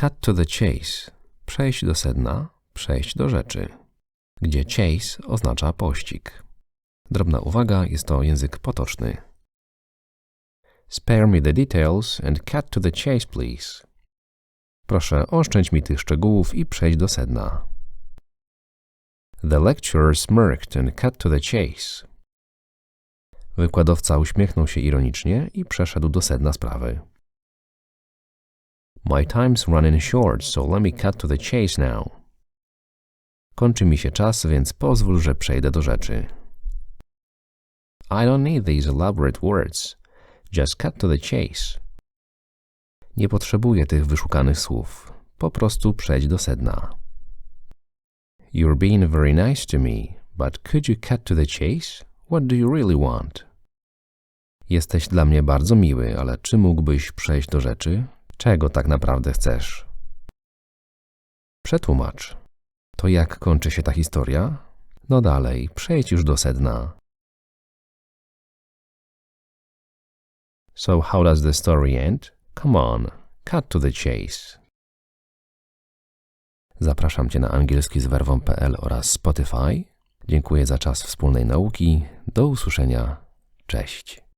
Cut to the chase. Przejść do sedna, przejść do rzeczy. Gdzie chase oznacza pościg. Drobna uwaga, jest to język potoczny. Spare me the details and cut to the chase, please. Proszę, oszczędź mi tych szczegółów i przejdź do sedna. The lecturer smirked and cut to the chase. Wykładowca uśmiechnął się ironicznie i przeszedł do sedna sprawy. My time's running short, so let me cut to the chase now. Kończy mi się czas, więc pozwól, że przejdę do rzeczy. I don't need these elaborate words. Just cut to the chase. Nie potrzebuję tych wyszukanych słów. Po prostu przejdź do sedna. You're being very nice to me, but could you cut to the chase? What do you really want? Jesteś dla mnie bardzo miły, ale czy mógłbyś przejść do rzeczy? Czego tak naprawdę chcesz? Przetłumacz. To jak kończy się ta historia? No dalej, przejdź już do sedna. So how does the story end? Come on, cut to the chase. Zapraszam Cię na angielski z werwą.pl oraz Spotify. Dziękuję za czas wspólnej nauki. Do usłyszenia. Cześć.